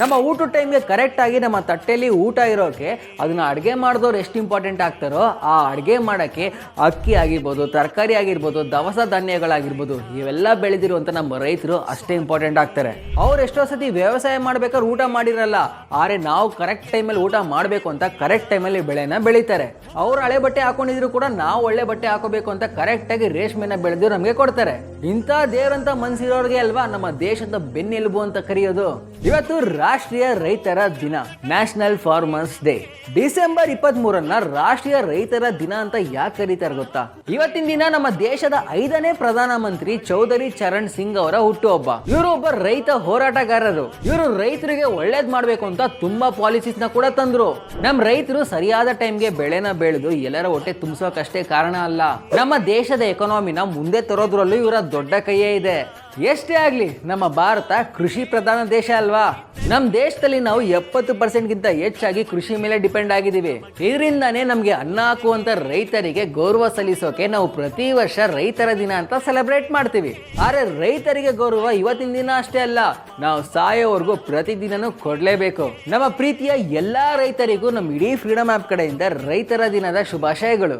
ನಮ್ಮ ಊಟದ ಟೈಮ್ಗೆ ಕರೆಕ್ಟ್ ಆಗಿ ನಮ್ಮ ತಟ್ಟೆಯಲ್ಲಿ ಊಟ ಇರೋಕೆ ಅದನ್ನ ಅಡುಗೆ ಮಾಡಿದವ್ರು ಎಷ್ಟು ಇಂಪಾರ್ಟೆಂಟ್ ಆಗ್ತಾರೋ ಆ ಅಡುಗೆ ಮಾಡೋಕ್ಕೆ ಅಕ್ಕಿ ಆಗಿರ್ಬೋದು, ತರಕಾರಿ ಆಗಿರ್ಬೋದು, ದವಸ ಧಾನ್ಯಗಳಾಗಿರ್ಬೋದು, ಇವೆಲ್ಲ ಬೆಳೆದಿರುವಂಥ ನಮ್ಮ ರೈತರು ಅಷ್ಟೇ ಇಂಪಾರ್ಟೆಂಟ್ ಆಗ್ತಾರೆ. ಅವ್ರು ಎಷ್ಟೋ ಸತಿ ವ್ಯವಸಾಯ ಮಾಡ್ಬೇಕಾದ್ರೆ ಊಟ ಮಾಡಿರಲ್ಲ, ಆದರೆ ನಾವು ಕರೆಕ್ಟ್ ಟೈಮಲ್ಲಿ ಊಟ ಮಾಡಬೇಕು ಅಂತ ಕರೆಕ್ಟ್ ಟೈಮಲ್ಲಿ ಬೆಳೆನ ಬೆಳೀತಾರೆ. ಅವ್ರು ಹಳೆ ಬಟ್ಟೆ ಹಾಕೊಂಡಿದ್ರು ಕೂಡ ನಾವು ಒಳ್ಳೆ ಬಟ್ಟೆ ಹಾಕೋಬೇಕು ಅಂತ ಕರೆಕ್ಟಾಗಿ ರೇಷ್ಮೆನ ಬೆಳೆದು ನಮಗೆ ಕೊಡ್ತಾರೆ. ಇಂಥ ದೇವರಂತ ಮನ್ಸಿರೋರಿಗೆ ಅಲ್ವಾ ನಮ್ಮ ದೇಶದ ಬೆನ್ನೆಲುಬು ಅಂತ ಕರೆಯೋದು. ಇವತ್ತು ರಾಷ್ಟ್ರೀಯ ರೈತರ ದಿನ ನ್ಯಾಷನಲ್ ಫಾರ್ಮರ್ಸ್ ಡೇ ಡಿಸೆಂಬರ್ ಇಪ್ಪತ್ತ್ ಮೂರನ್ನ ರಾಷ್ಟ್ರೀಯ ರೈತರ ದಿನ ಅಂತ ಯಾಕೆ ಕರೀತಾರೆ ಗೊತ್ತಾ? ಇವತ್ತಿನ ದಿನ ನಮ್ಮ ದೇಶದ ಐದನೇ ಪ್ರಧಾನ ಮಂತ್ರಿ ಚೌಧರಿ ಚರಣ್ ಸಿಂಗ್ ಅವರ ಹುಟ್ಟುಹಬ್ಬ. ಇವರು ಒಬ್ಬ ರೈತ ಹೋರಾಟಗಾರರು. ಇವರು ರೈತರಿಗೆ ಒಳ್ಳೇದ್ ಮಾಡ್ಬೇಕು ಅಂತ ತುಂಬಾ ಪಾಲಿಸೀಸ್ನ ಕೂಡ ತಂದ್ರು. ನಮ್ ರೈತರು ಸರಿಯಾದ ಟೈಮ್ಗೆ ಬೆಳೆನ ಬೆಳೆದು ಎಲ್ಲರ ಹೊಟ್ಟೆ ತುಂಬಿಸೋಕಷ್ಟೇ ಕಾರಣ ಅಲ್ಲ. ನಮ್ಮ ದೇಶದ ಎಕನಾಮಿನ ಮುಂದೆ ತರೋದ್ರಲ್ಲೂ ಇವರ ದೊಡ್ಡ ಕೈಯೇ ಇದೆ. ಎಷ್ಟೇ ಆಗ್ಲಿ, ನಮ್ಮ ಭಾರತ ಕೃಷಿ ಪ್ರಧಾನ ದೇಶ ಅಲ್ವಾ? ನಮ್ ದೇಶದಲ್ಲಿ ನಾವು ಎಪ್ಪತ್ತು ಪರ್ಸೆಂಟ್ಗಿಂತ ಹೆಚ್ಚಾಗಿ ಕೃಷಿ ಮೇಲೆ ಡಿಪೆಂಡ್ ಆಗಿದ್ದೀವಿ. ಇದರಿಂದಾನೇ ನಮಗೆ ಅನ್ನ ಹಾಕುವಂತ ರೈತರಿಗೆ ಗೌರವ ಸಲ್ಲಿಸೋಕೆ ನಾವು ಪ್ರತಿ ವರ್ಷ ರೈತರ ದಿನ ಅಂತ ಸೆಲೆಬ್ರೇಟ್ ಮಾಡ್ತೀವಿ. ಆದರೆ ರೈತರಿಗೆ ಗೌರವ ಇವತ್ತಿನ ದಿನ ಅಷ್ಟೇ ಅಲ್ಲ, ನಾವು ಸಾಯೋವರೆಗೂ ಪ್ರತಿದಿನನೂ ಕೊಡ್ಲೇಬೇಕು. ನಮ್ಮ ಪ್ರೀತಿಯ ಎಲ್ಲಾ ರೈತರಿಗೂ ನಮ್ಮ ಇಡೀ ಫ್ರೀಡಮ್ ಆ್ಯಪ್ ಕಡೆಯಿಂದ ರೈತರ ದಿನದ ಶುಭಾಶಯಗಳು.